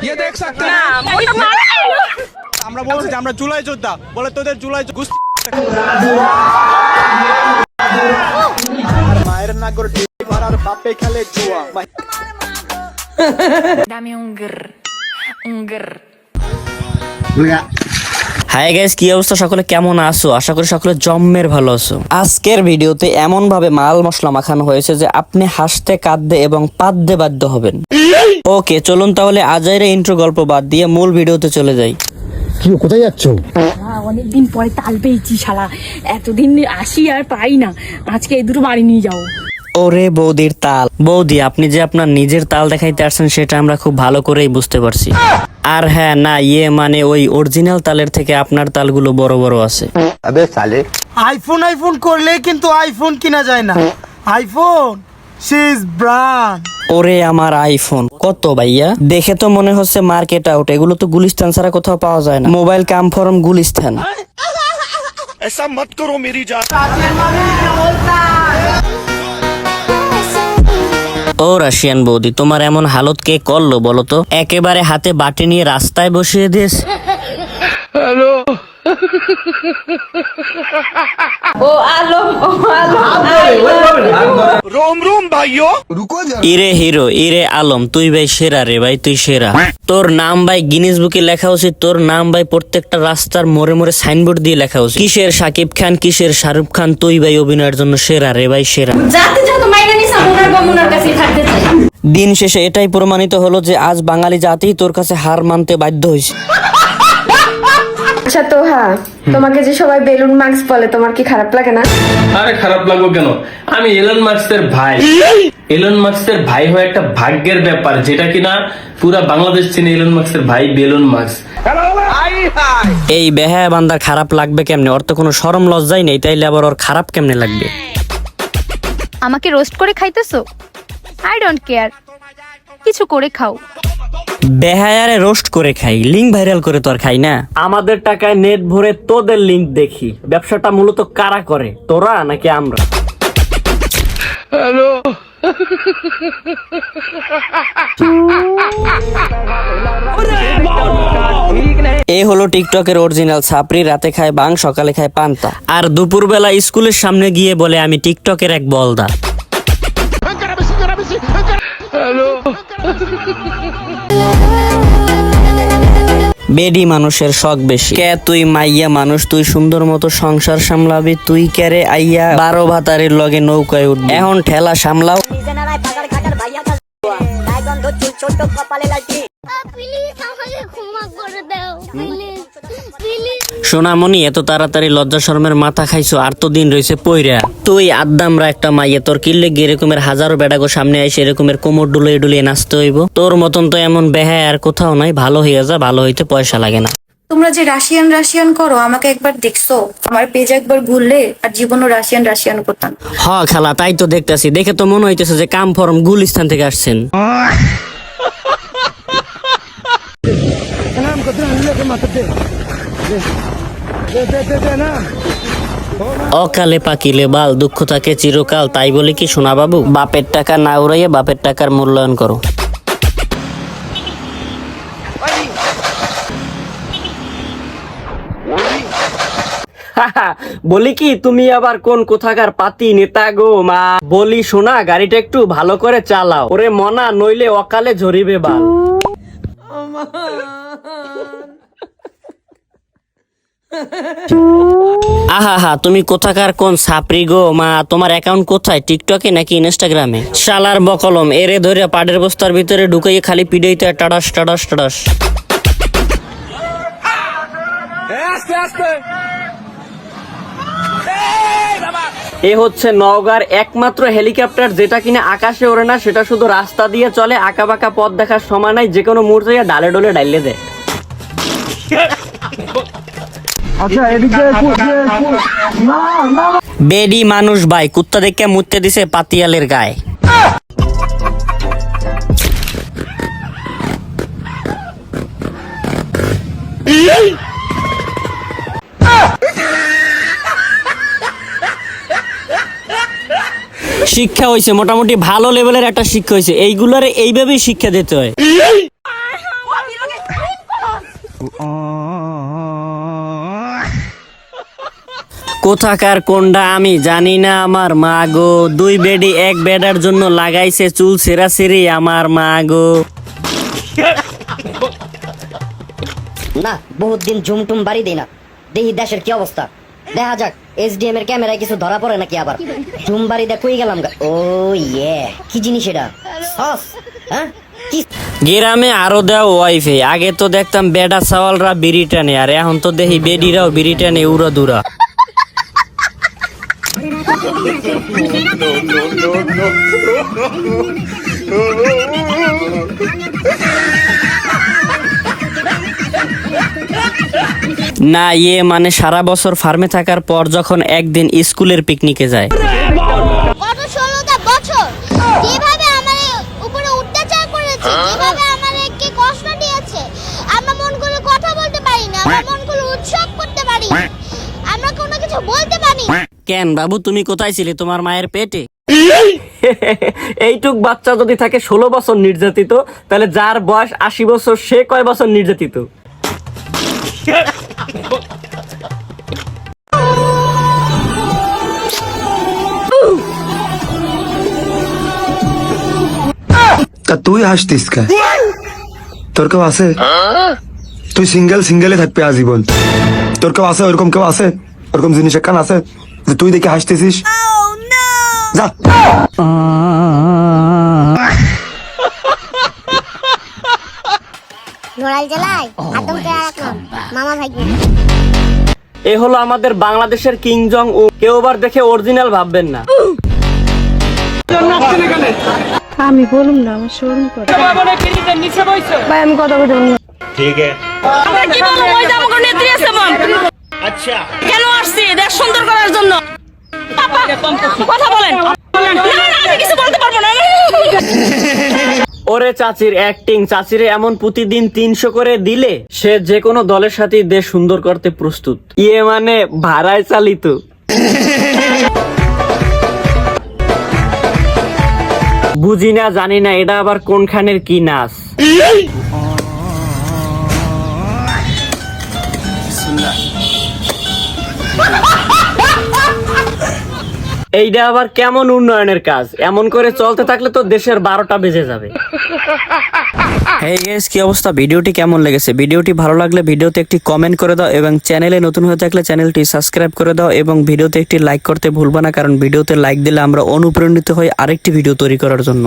ये देख सकते না हैं ওইটা মারা আমরা বলছি যে আমরা জুলাই যোদ্ধা বলে তোদের জুলাই যো- গুস্তি মায়ের নাগর ঢিল মারার বাপে খেলে জুয়া Dame un grr. Un grr. Hi guys কি অবস্থা সকলে কেমন আছো আশা করি সকলে জম্মের ভালো আছো আজকের ভিডিওতে এমন ভাবে মাল মশলা মাখানো হয়েছে যে আপনি হাসতে কাঁদতে এবং পাদ্যে বাধ্য হবেন ওকে চলুন তাহলে আজাইরে ইন্ট্রো গল্প বাদ দিয়ে মূল ভিডিওতে চলে যাই। কি কোথায় যাচ্ছ? অনেকদিন পরে তাল পেয়েছি শালা। এতদিন আসি আর পাই না। আজকে এই দুটো বাড়ি নিয়ে যাও ওরে বৌদির তাল। বৌদি আপনি যে আপনার নিজের তাল দেখাইতে আসছেন সেটা আমরা খুব ভালো করেই বুঝতে পারছি। আর হ্যাঁ না ইয়ে মানে ওই অরিজিনাল তালের থেকে আপনার তালগুলো বড় বড় আছে। আইফোন আইফোন করলে কিন্তু আইফোন কিনা যায় না। আইফোন সিজ ব্রান্ড ওরে আমার আইফোন। কত ভাইয়া? দেখে তো মনে হচ্ছে মার্কেট আউট এগুলো তো গুলিস্তান ছাড়া কোথাও পাওয়া যায় না। Mobile come from Gulistan. O Russian বৌদি তোমার এমন হালত কে করল বলো তো? একেবারে হাতে বাটি নিয়ে রাস্তায় বসিয়ে দিয়েছ। ইরে হিরো ইরে আলম তুই ভাই সেরা রে ভাই তুই সেরা। তোর নাম ভাই গিনিস বুকে লেখা উচিত তোর নাম ভাই প্রত্যেকটা রাস্তার মোড়ে মোড়ে সাইনবোর্ড দিয়ে লেখা উচিত। কিসের সাকিব খান কিসের শাহরুখ খান তুই ভাই অভিনয়ের জন্য সেরা রে ভাই সেরা। যাতে যত মাইনে নিস ওনার বা ওনার থাকতে চাই। দিন শেষে এটাই প্রমাণিত হলো যে আজ বাঙালি জাতি তোর কাছে হার মানতে বাধ্য হয়েছে। আচ্ছা তো হ্যাঁ। তোমাকে যে সবাই বেলুন মার্কস বলে তোমার কি খারাপ লাগে না? আরে খারাপ লাগবো কেন? আমি এলন মার্কসের ভাই। এলন মার্কসের ভাই হয়ে একটা ভাগ্যের ব্যাপার যেটা কিনা পুরা বাংলাদেশ চিনে এলন মার্কসের ভাই বেলুন মার্কস এই বেহায়া বান্দার খারাপ লাগবে কেমনে? ওর তো কোনো সরম লজ্জাই নেই তাইলে আবার ওর খারাপ কেমনে লাগবে? আমাকে রোস্ট করে খাইতেছো? আই ডোন্ট কেয়ার কিছু করে খাও। বেহায়ারে রোস্ট করে খাই লিঙ্ক ভাইরাল করে তো আর খাই না। আমাদের টাকায় নেট ভরে তোদের লিঙ্ক দেখি। ব্যবসাটা মূলত কারা করে তোরা নাকি আমরা? এ হলো টিকটকের অরিজিনাল ছাপরি রাতে খায় বাং সকালে খায় পান্তা। আর দুপুরবেলা স্কুলের সামনে গিয়ে বলে আমি টিকটকের এক বলদা। বেডি মানুষের শখ বেশি। কে তুই মাইয়া মানুষ তুই সুন্দর মতো সংসার সামলাবি তুই ক্যারে আইয়া বারো ভাতারের লগে নৌকায় উঠ এখন ঠেলা সামলাও। সোনামণি এত তাড়াতাড়ি লজ্জা শর্মের মাথা খাইছো আর তো দিন রয়েছে পইরা। তুই আদ্দামরা একটা মাইয়া তোর কিল্লে গিয়ে এরকমের হাজারো বেড়াগো সামনে এসে এরকমের কোমর ডুলিয়ে ডুলিয়ে নাচতে হইব? তোর মতন তো এমন বেহায় আর কোথাও নাই ভালো হইয়া যা ভালো হইতে পয়সা লাগে না। তোমরা যে রাশিয়ান রাশিয়ান করো আমাকে একবার দেখছ? আমার পেজ একবার ঘুরলে আর জীবনও রাশিয়ান রাশিয়ান করতাম। হ খালা তাই তো দেখতাছি। দেখে তো মনে হইতেছে যে কাম ফরম গুল গুলিস্তান থেকে আসছেন। অকালে পাকিলে বাল দুঃখ থাকে চিরকাল তাই বলে কি শোনা বাবু বাপের টাকা না উড়াইয়ে বাপের টাকার মূল্যায়ন করো। বলি কি তুমি আবার কোন কোথাকার পাতি নেতা গো মা? বলি শোনা গাড়িটা একটু ভালো করে চালাও। ওরে মনা নইলে অকালে ঝরিবে বাল। আহা হা তুমি কোথাকার কোন সাপরি গো? মা তোমার অ্যাকাউন্ট কোথায়? টিকটকে নাকি ইনস্টাগ্রামে শালার বকলম এরে ধরে পাড়ের বস্তার ভিতরে ঢুকাইয়ে খালি পিডাইতে টাডাস টাডাস টাডাস। এ হচ্ছে নওগাঁর একমাত্র হেলিকপ্টার যেটা কিনা আকাশে ওড়ে না সেটা শুধু রাস্তা দিয়ে চলে আঁকা বাঁকা পথ দেখার সময় নাই যে কোনো মুহূর্তে ডালে ডলে ডাইলে দেয়। বেডি মানুষ ভাই কুত্তা দেখে মুততে দিছে পাতিয়ালের গায়ে। শিক্ষা হয়েছে মোটামুটি ভালো লেভেলের একটা শিক্ষা হয়েছে এইগুলারে এইভাবেই শিক্ষা দিতে হয়। কোথাকার কোনটা আমি জানি না আমার মা গো। দুই বেডি এক বেডার জন্য লাগাইছে চুল সেরা সেরি আমার মা গো। না বহুত দিন ঝুমটুম বাড়ি দেই না। দেখি দেশের কি অবস্থা? দেখা যাক এসডিএম এর ক্যামেরায় কিছু ধরা পড়ে নাকি আবার? ঝুম বাড়ি দেখুই গেলাম। ও ইয়ে কি জিনিস এটা? সস হ্যাঁ? গ্রামে আরও দেও ওয়াইফে। আগে তো দেখতাম বেডা সাওয়ালরা বিড়ি টানে আর এখন তো দেখি বেডিরাও বিড়ি টানে উড়া দুরা না ইয়ে মানে সারা বছর ফার্মে থাকার পর যখন একদিন স্কুলের পিকনিকে যায় বলতে। কেন? বাবু তুমি কোথায় ছিলে? তোমার মায়ের পেটে? এইটুক বাচ্চা যদি থাকে ষোলো বছর নির্যাতিত তাহলে যার বয়স আশি বছর সে কয় বছর নির্যাতিত? তা তুই হাসতিস কে? তোর কেউ আছে? তুই সিঙ্গেল সিঙ্গেলে থাকবে আজীবন। তোর কেউ আছে? ওরকম কেউ আছে? ওরকম জিনিস একখান আছে? যে তুই দেখে হাসতেছিস? যা। নড়াইল জেলায় আদম রাখলাম মামা ভাই এ হলো আমাদের বাংলাদেশের কিং জং উ। কেউ আবার দেখে অরিজিনাল ভাববেন না। কি বলো ওই যে আমাকে নেত্রী আছে আচ্ছা। কেন আসছি? দেশ সুন্দর করার জন্য। পাপা, কথা বলেন। না, না, আমি কিছু বলতে পারব না। ওরে চাচির অ্যাক্টিং চাচিরে এমন প্রতিদিন তিনশো করে দিলে সে যে কোনো দলের সাথে দেশ সুন্দর করতে প্রস্তুত। ইয়ে মানে ভাড়ায় চালিত। বুঝি না জানি না এটা আবার কোনখানের কি নাচ? এইটা আবার কেমন উন্নয়নের কাজ? এমন করে চলতে থাকলে তো দেশের বারোটা বেজে যাবে। গেস কি অবস্থা? ভিডিওটি কেমন লেগেছে? ভিডিওটি ভালো লাগলে ভিডিওতে একটি কমেন্ট করে দাও এবং চ্যানেলে নতুন হয়ে থাকলে চ্যানেলটি সাবস্ক্রাইব করে দাও এবং ভিডিওতে একটি লাইক করতে ভুলবা না, কারণ ভিডিওতে লাইক দিলে আমরা অনুপ্রাণিত হই আরেকটি ভিডিও তৈরি করার জন্য।